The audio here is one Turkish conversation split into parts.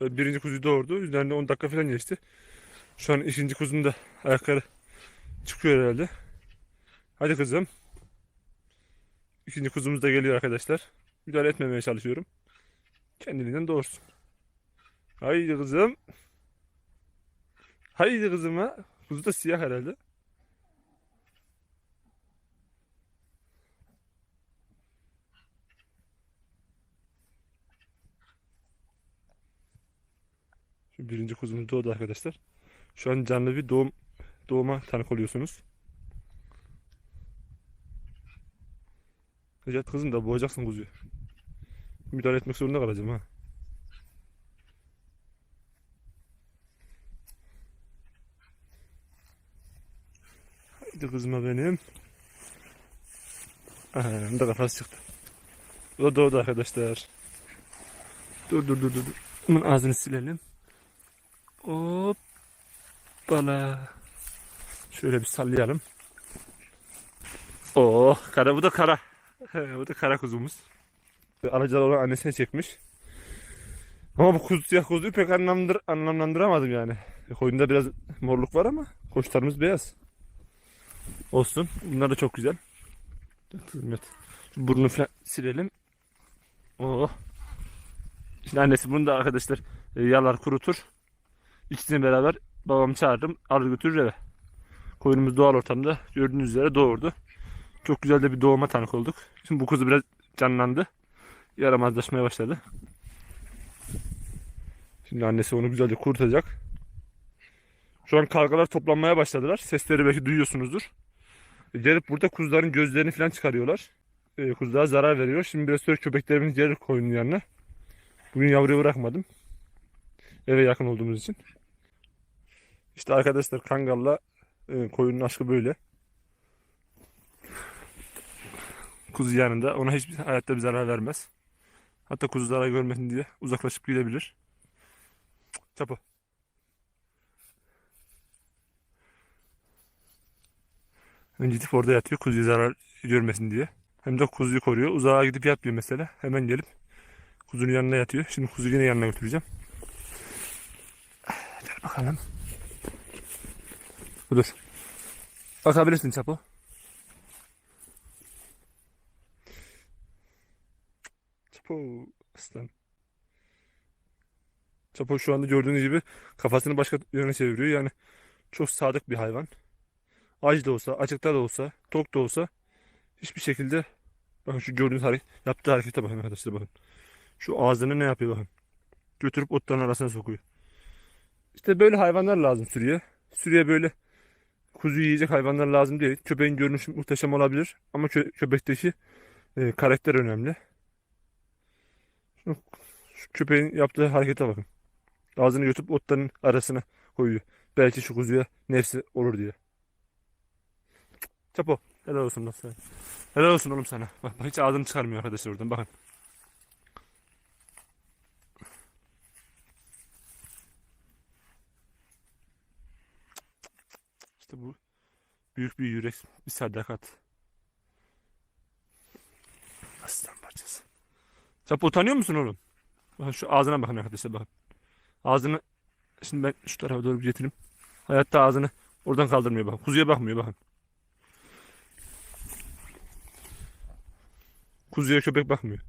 birinci kuzu doğurdu. Üzerinde 10 dakika falan geçti. Şu an ikinci kuzunun da ayakları çıkıyor herhalde. Hadi kızım. İkinci kuzumuz da geliyor arkadaşlar. Müdahale etmemeye çalışıyorum. Kendiliğinden doğursun. Haydi kızım. Haydi kızım ha. Kuzu da siyah herhalde. Birinci kuzumuz doğdu arkadaşlar. Şu an canlı bir doğum doğuma tanık oluyorsunuz. Necat kızım da boğacaksın kuzuyu. Müdahale etmek zorunda kalacağım ha. Haydi kızıma benim. Aha, da kafası çıktı. O da doğdu arkadaşlar. Dur dur dur. dur. Bunun ağzını silelim. Hoppala. Şöyle bir sallayalım. Oh kara bu da kara. Bu da kara kuzumuz. Alacalı olan annesine çekmiş. Ama bu kuzu siyah kuzuyu pek anlamlandır, anlamlandıramadım yani. Koyunda biraz morluk var ama koçlarımız beyaz. Olsun. Bunlar da çok güzel. Evet. Şu burnunu falan silelim. Oh. Şimdi annesi bunu da arkadaşlar e, yalar kurutur. İkisini beraber babamı çağırdım. Alır götürür eve. Koyunumuz doğal ortamda gördüğünüz üzere doğurdu. Çok güzel de bir doğuma tanık olduk. Şimdi bu kuzu biraz canlandı. Yaramazlaşmaya başladı. Şimdi annesi onu güzelce kurutacak. Şu an kargalar toplanmaya başladılar. Sesleri belki duyuyorsunuzdur. Gelip burada kuzuların gözlerini falan çıkarıyorlar. E, kuzulara zarar veriyor. Şimdi biraz sonra köpeklerimiz gelir koyunun yanına. Bugün yavruyu bırakmadım. Eve yakın olduğumuz için. İşte arkadaşlar Kangal'la e, koyunun aşkı böyle. Kuzu yanında ona hiçbir hayatta bir zarar vermez. Hatta kuzu zarar görmesin diye uzaklaşıp gidebilir. Çapo. Önce gidip orada yatıyor kuzuya zarar görmesin diye. Hem de kuzuyu koruyor. Uzağa gidip yatmıyor mesela. Hemen gelip kuzunun yanına yatıyor. Şimdi kuzuyu yine yanına götüreceğim. Gel bakalım. Dur. Bakabilirsin Çapo. Çapo aslan. Çapo şu anda gördüğünüz gibi kafasını başka yöne çeviriyor. Yani çok sadık bir hayvan. Aç da olsa, açıkta da olsa, tok da olsa hiçbir şekilde bakın şu gördüğünüz hareket, yaptığı harekete bakın arkadaşlar bakın. Şu ağzını ne yapıyor bakın. Götürüp otların arasına sokuyor. İşte böyle hayvanlar lazım sürüye. Sürüye böyle kuzu yiyecek hayvanlar lazım değil. Köpeğin görünüşü muhteşem olabilir ama kö- köpekteki e, karakter önemli. Şu, şu köpeğin yaptığı harekete bakın. Ağzını götürüp otların arasına koyuyor. Belki şu kuzuya nefsi olur diye. Çapo. Helal olsun sana. Helal olsun oğlum sana. Bak, bak hiç ağzını çıkarmıyor arkadaşlar oradan bakın. İşte bu büyük bir yürek, bir sadakat. Aslan parçası. Çapo utanıyor musun oğlum? Bakın şu ağzına bakın arkadaşlar bakın. Ağzını şimdi ben şu tarafa doğru getireyim. Hayatta ağzını oradan kaldırmıyor bakın. Kuzuya bakmıyor bakın. Kuzuya köpek bakmıyor.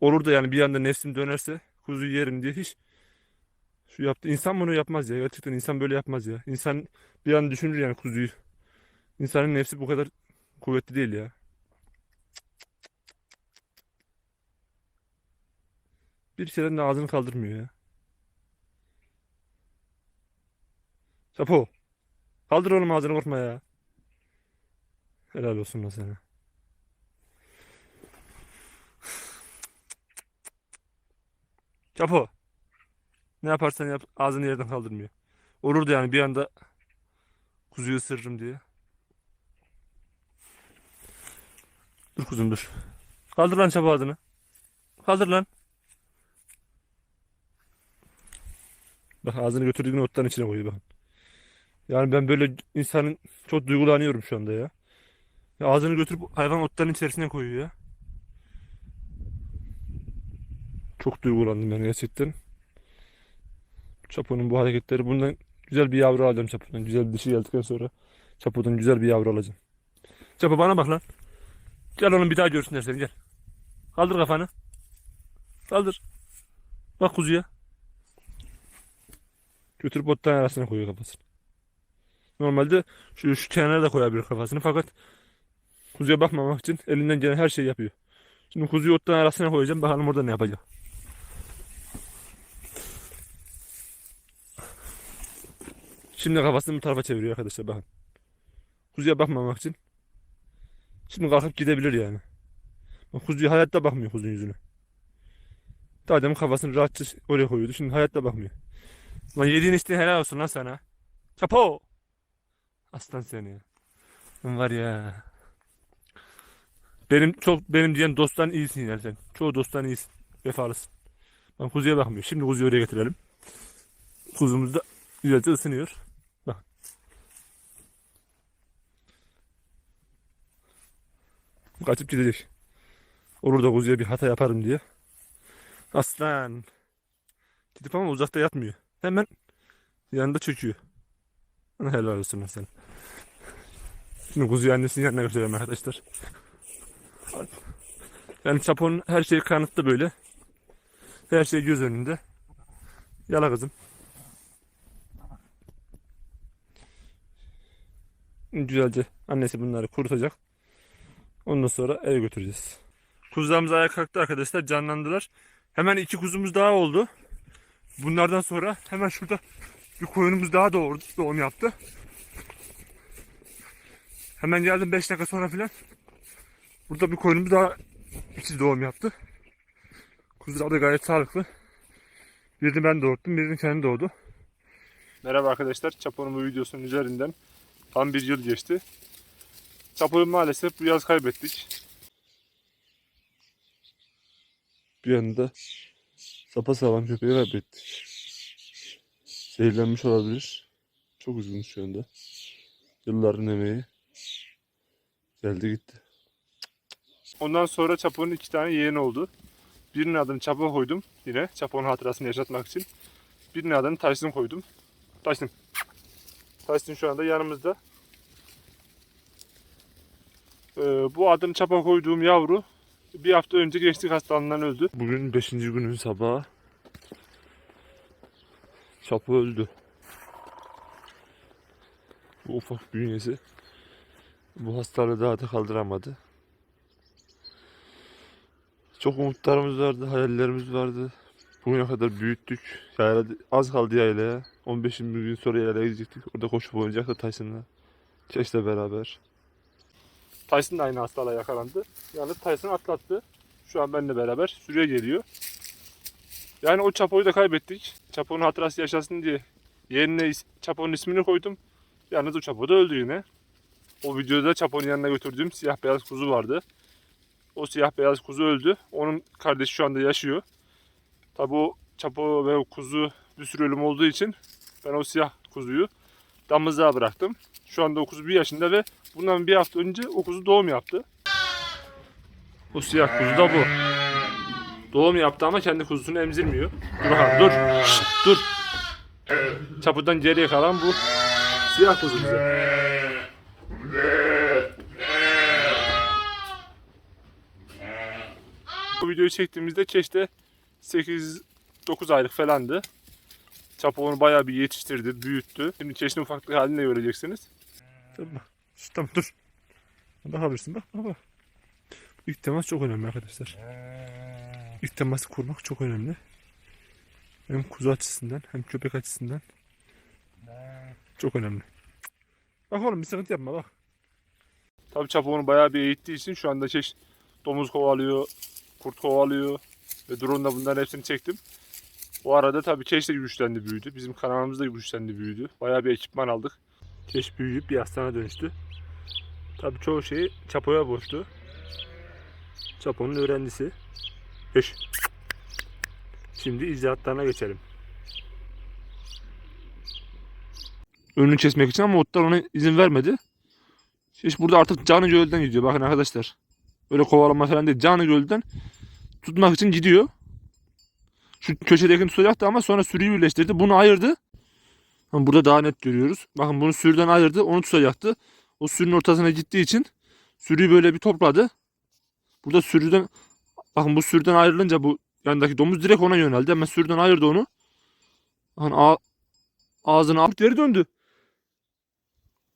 Olur da yani bir anda nefsim dönerse kuzuyu yerim diye hiç şu yaptı. İnsan bunu yapmaz ya. Gerçekten insan böyle yapmaz ya. İnsan bir an düşünür yani kuzuyu. İnsanın nefsi bu kadar kuvvetli değil ya. Bir şeyden de ağzını kaldırmıyor ya. Çapo. Kaldır oğlum ağzını korkma ya. Helal olsun lan sana. Çapo. Ne yaparsan yap ağzını yerden kaldırmıyor. Olurdu yani bir anda kuzuyu ısırırım diye. Dur kuzum dur. Kaldır lan çapo ağzını. Kaldır lan. Bak ağzını götürdüğün otların içine koyuyor bakın. Yani ben böyle insanın çok duygulanıyorum şu anda ya. ya ağzını götürüp hayvan otların içerisine koyuyor ya. Çok duygulandım ben gerçekten. Çapo'nun bu hareketleri. Bundan güzel bir yavru alacağım Çapo'dan. Güzel bir dişi geldikten sonra Çapo'dan güzel bir yavru alacağım. Çapo bana bak lan. Gel oğlum bir daha görsünler seni gel. Kaldır kafanı. Kaldır. Bak kuzuya. Götürüp otların arasına koyuyor kafasını. Normalde şu, şu kenara da koyabilir kafasını fakat kuzuya bakmamak için elinden gelen her şeyi yapıyor. Şimdi kuzuyu otların arasına koyacağım. Bakalım orada ne yapacak. Şimdi kafasını bu tarafa çeviriyor arkadaşlar bakın. Kuzuya bakmamak için. Şimdi kalkıp gidebilir yani. Kuzuya hayatta bakmıyor kuzun yüzüne. Daha demin kafasını rahatça oraya koyuyordu. Şimdi hayatta bakmıyor. Lan yediğin içtiğin helal olsun lan sana. Çapo! Aslan seni ya. Lan var ya. Benim çok benim diyen dosttan iyisin yani sen. Çoğu dosttan iyisin. Vefalısın. Ben kuzuya bakmıyor. Şimdi kuzuyu oraya getirelim. Kuzumuz da güzelce ısınıyor. Kaçıp gidecek. Olur da kuzuya bir hata yaparım diye. Aslan. Gidip ama uzakta yatmıyor. Hemen yanında çöküyor. Helal olsun sen. Şimdi kuzuyu annesinin yanına götürelim arkadaşlar. Yani Çapo'nun her şeyi kanıtlı böyle. Her şey göz önünde. Yala kızım. Güzelce annesi bunları kurutacak. Ondan sonra eve götüreceğiz. Kuzularımız ayağa kalktı arkadaşlar. Canlandılar. Hemen iki kuzumuz daha oldu. Bunlardan sonra hemen şurada bir koyunumuz daha doğurdu. Doğum yaptı. Hemen geldim 5 dakika sonra filan. Burada bir koyunumuz daha içi doğum yaptı. Kuzular da gayet sağlıklı. Birini ben doğurttum, birini kendi doğdu. Merhaba arkadaşlar. Çapo'nun bu videosunun üzerinden tam bir yıl geçti. Çapo'yu maalesef bu yaz kaybettik. Bir anda sapasağlam köpeği kaybettik. Zehirlenmiş olabilir. Çok üzgünüz şu anda. Yılların emeği geldi gitti. Ondan sonra Çapo'nun iki tane yeğeni oldu. Birinin adını Çapo koydum yine. Çapo'nun hatırasını yaşatmak için. Birinin adını Tyson koydum. Tyson. Tyson şu anda yanımızda. Ee, bu adını Çapo koyduğum yavru bir hafta önce gençlik hastalığından öldü. Bugün 5. günün sabahı. Çapo öldü. Bu ufak bünyesi bu hastalığı daha da kaldıramadı. Çok umutlarımız vardı, hayallerimiz vardı. Bugüne kadar büyüttük. Yayla, az kaldı yaylaya. 15-20 gün sonra yaylaya gidecektik. Orada koşup oynayacaktık Tyson'la. Keş'le beraber. Tyson da aynı hastalığa yakalandı. Yalnız Tyson atlattı. Şu an benimle beraber sürüye geliyor. Yani o Çapo'yu da kaybettik. Çapo'nun hatırası yaşasın diye yerine Çapo'nun ismini koydum. Yalnız o Çapo da öldü yine. O videoda Çapo'nun yanına götürdüğüm siyah beyaz kuzu vardı. O siyah beyaz kuzu öldü. Onun kardeşi şu anda yaşıyor. Tabi o Çapo ve o kuzu bir sürü ölüm olduğu için ben o siyah kuzuyu damızlığa bıraktım. Şu anda o kuzu bir yaşında ve bundan bir hafta önce o kuzu doğum yaptı. O siyah kuzu da bu. Doğum yaptı ama kendi kuzusunu emzirmiyor. Dur bakalım dur. Şşt, dur. Çapodan geriye kalan bu siyah kuzu bize. Bu videoyu çektiğimizde Keş'te 8-9 aylık falandı. Çapo onu bayağı bir yetiştirdi, büyüttü. Şimdi Keş'in ufaklık halini de göreceksiniz. Tamam, tamam dur. Bakabilirsin bak bak bak. İlk temas çok önemli arkadaşlar. İlk teması kurmak çok önemli. Hem kuzu açısından hem köpek açısından çok önemli. Bak oğlum bir sıkıntı yapma bak. Tabii Çapo onu bayağı bir eğittiği için şu anda Keş domuz kovalıyor, kurt kovalıyor ve drone'da bunların hepsini çektim. O arada tabii Keş de güçlendi büyüdü. Bizim kanalımız da güçlendi büyüdü. Bayağı bir ekipman aldık. Keş büyüyüp bir hastane dönüştü. Tabii çoğu şeyi Çapo'ya borçlu. Çapo'nun öğrencisi. Keş. Şimdi icraatlarına geçelim. Önünü kesmek için ama otlar ona izin vermedi. Keş burada artık canı gölden gidiyor. Bakın arkadaşlar. Öyle kovalama falan değil. Canı gölden tutmak için gidiyor. Şu köşedekini tutacaktı ama sonra sürüyü birleştirdi. Bunu ayırdı. Burada daha net görüyoruz. Bakın bunu sürüden ayırdı. Onu tutacaktı. O sürünün ortasına gittiği için sürüyü böyle bir topladı. Burada sürüden bakın bu sürüden ayrılınca bu yanındaki domuz direkt ona yöneldi. Hemen sürüden ayırdı onu. Bakın ağ, ağzına alıp geri döndü.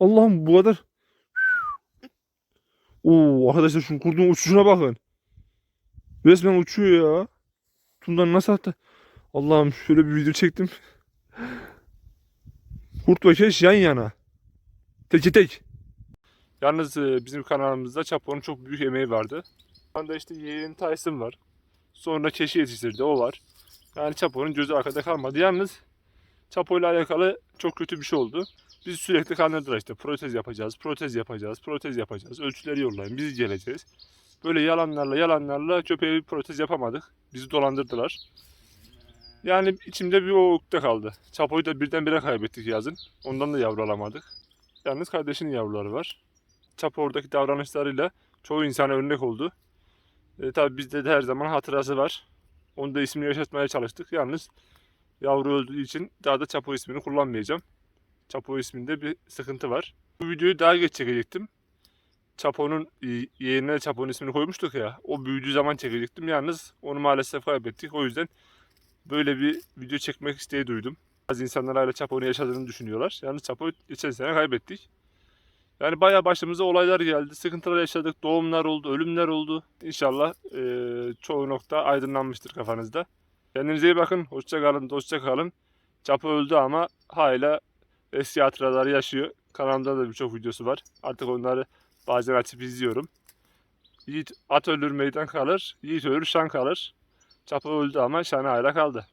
Allah'ım bu kadar. Oo arkadaşlar şu kurdun uçuşuna bakın. Resmen uçuyor ya. Tundan nasıl attı? Allah'ım şöyle bir video çektim. Kurt ve keş yan yana. Teki tek. Yalnız e, bizim kanalımızda Çapo'nun çok büyük emeği vardı. Şu anda işte yeğen Tyson var. Sonra keşi yetiştirdi o var. Yani Çapo'nun gözü arkada kalmadı. Yalnız Çapo ile alakalı çok kötü bir şey oldu. Biz sürekli kandırdılar işte protez yapacağız, protez yapacağız, protez yapacağız. Ölçüleri yollayın, biz geleceğiz. Böyle yalanlarla yalanlarla köpeğe bir protez yapamadık. Bizi dolandırdılar. Yani içimde bir o ukde kaldı. Çapo'yu da birdenbire kaybettik yazın. Ondan da yavru alamadık. Yalnız kardeşinin yavruları var. Çapo oradaki davranışlarıyla çoğu insana örnek oldu. E, tabii bizde de her zaman hatırası var. Onu da ismini yaşatmaya çalıştık. Yalnız yavru öldüğü için daha da Çapo ismini kullanmayacağım. Çapo isminde bir sıkıntı var. Bu videoyu daha geç çekecektim. Çapo'nun e, yeğenine Çapo'nun ismini koymuştuk ya. O büyüdüğü zaman çekecektim. Yalnız onu maalesef kaybettik. O yüzden böyle bir video çekmek isteği duydum. Bazı insanlar hala Çapo'nun yaşadığını düşünüyorlar. Yalnız Çapo'yu geçen sene kaybettik. Yani bayağı başımıza olaylar geldi. Sıkıntılar yaşadık. Doğumlar oldu, ölümler oldu. İnşallah e, çoğu nokta aydınlanmıştır kafanızda. Kendinize iyi bakın. Hoşça kalın, dostça kalın. Çapo öldü ama hala eski hatıraları yaşıyor. Kanalımda da birçok videosu var. Artık onları bazen açıp izliyorum. Yiğit at ölür meydan kalır. Yiğit ölür şan kalır. Çapo öldü ama şanı hala kaldı.